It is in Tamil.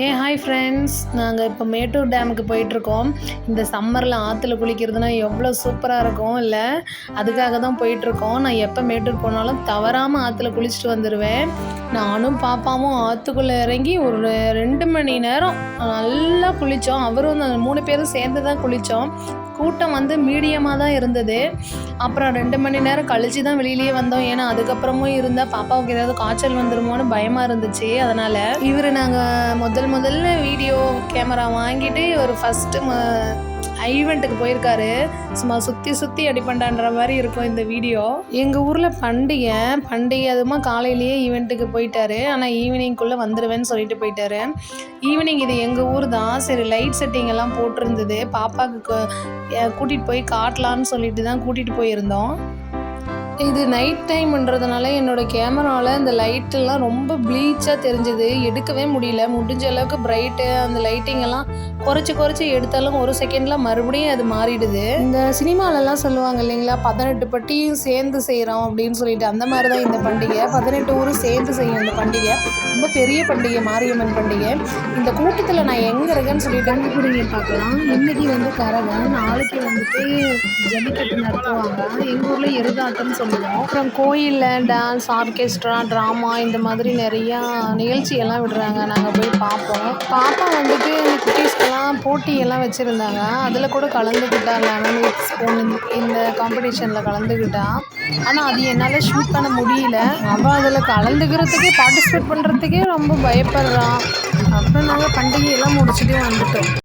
ஏ ஹாய் ஃப்ரெண்ட்ஸ் நாங்கள் இப்போ மேட்டூர் டேமுக்கு போயிட்டுருக்கோம். இந்த சம்மரில் ஆற்றுல குளிக்கிறதுனா எவ்வளோ சூப்பராக இருக்கும் இல்லை? அதுக்காக தான் போயிட்டுருக்கோம். நான் எப்போ மேட்டூர் போனாலும் தவறாமல் ஆற்றுல குளிச்சுட்டு வந்துடுவேன் நானும் பாப்பாவும் ஆற்றுக்குள்ளே இறங்கி ஒரு ரெண்டு மணி நேரம் நல்லா குளித்தோம் அவரும் மூணு பேரும் சேர்ந்து தான் குளித்தோம் கூட்டம் வந்து மீடியமாக தான் இருந்தது. அப்புறம் ரெண்டு மணி நேரம் கழிச்சு தான் வெளியிலேயே வந்தோம். ஏன்னா அதுக்கப்புறமும் இருந்தால் பாப்பாவுக்கு ஏதாவது காய்ச்சல் வந்துருமோன்னு பயமாக இருந்துச்சு. அதனால் இவர் நாங்கள் முதல் முதல்ல வீடியோ கேமரா வாங்கிட்டு ஒரு ஃபஸ்ட்டு ஈவெண்ட்டுக்கு போயிருக்காரு. சும்மா சுற்றி சுற்றி அடிப்பண்டான்ற மாதிரி இருக்கும் இந்த வீடியோ எங்கள் ஊரில் பண்டிகை பண்டிகை அதுமா காலையிலேயே ஈவெண்ட்டுக்கு போயிட்டாரு. ஆனால் ஈவினிங்குள்ளே வந்துடுவேன்னு சொல்லிட்டு போயிட்டாரு. ஈவினிங் இது எங்கள் ஊர் தான். சரி லைட் செட்டிங் எல்லாம் போட்டிருந்தது. பாப்பாவுக்கு கூட்டிகிட்டு போய் காட்டலான்னு சொல்லிட்டு தான் கூட்டிகிட்டு போயிருந்தோம். இது நைட் டைம்ன்றதுனால என்னோடய கேமராவில் இந்த லைட்டெல்லாம் ரொம்ப ப்ளீச்சாக தெரிஞ்சுது. எடுக்கவே முடியல. முடிஞ்ச அளவுக்கு பிரைட்டு அந்த லைட்டிங் எல்லாம் குறைச்சி குறைச்சி எடுத்தாலும் ஒரு செகண்டில் மறுபடியும் அது மாறிடுது. இந்த சினிமாலெல்லாம் சொல்லுவாங்க இல்லைங்களா பதினெட்டு பட்டியும் சேர்ந்து செய்கிறோம் அப்படின்னு சொல்லிட்டு அந்த மாதிரி தான் இந்த பண்டிகை. பதினெட்டு ஊரும் சேர்ந்து செய்யும் இந்த பண்டிகை. ரொம்ப பெரிய பண்டிகை மாரியம்மன் பண்டிகை. இந்த கூட்டத்தில் நான் எங்கே இருக்கேன்னு சொல்லிட்டு அனுப்பிடுங்க பார்க்கலாம். இன்னைக்கு வந்து கரகம் நாளைக்கு வந்துட்டு ஜல்லிக்கட்டு நடத்துவாங்க. எங்கள் ஊரில் எருதாட்டம்னு சொல்லுவோம். அப்புறம் கோயிலில் டான்ஸ் ஆர்கெஸ்ட்ரா ட்ராமா இந்த மாதிரி நிறையா நிகழ்ச்சியெல்லாம் விடுறாங்க. நாங்கள் போய் பார்ப்போம். பாப்பா வந்துட்டு இந்த குட்டீஸ்க்கெல்லாம் போட்டியெல்லாம் வச்சுருந்தாங்க. அதில் கூட கலந்துக்கிட்டா லெமன் வித் ஸ்பூன் இந்த காம்படிஷனில் கலந்துக்கிட்டா ஆனால் அது என்னால் ஷூட் பண்ண முடியல. அவள் அதில் கலந்துக்கிறதுக்கே பார்ட்டிசிபேட் பண்ணுறதுக்கே ரொம்ப பயப்படுறான் அப்புறம் நாங்கள் பண்டிகையெல்லாம் முடிச்சுட்டு வந்துட்டோம்.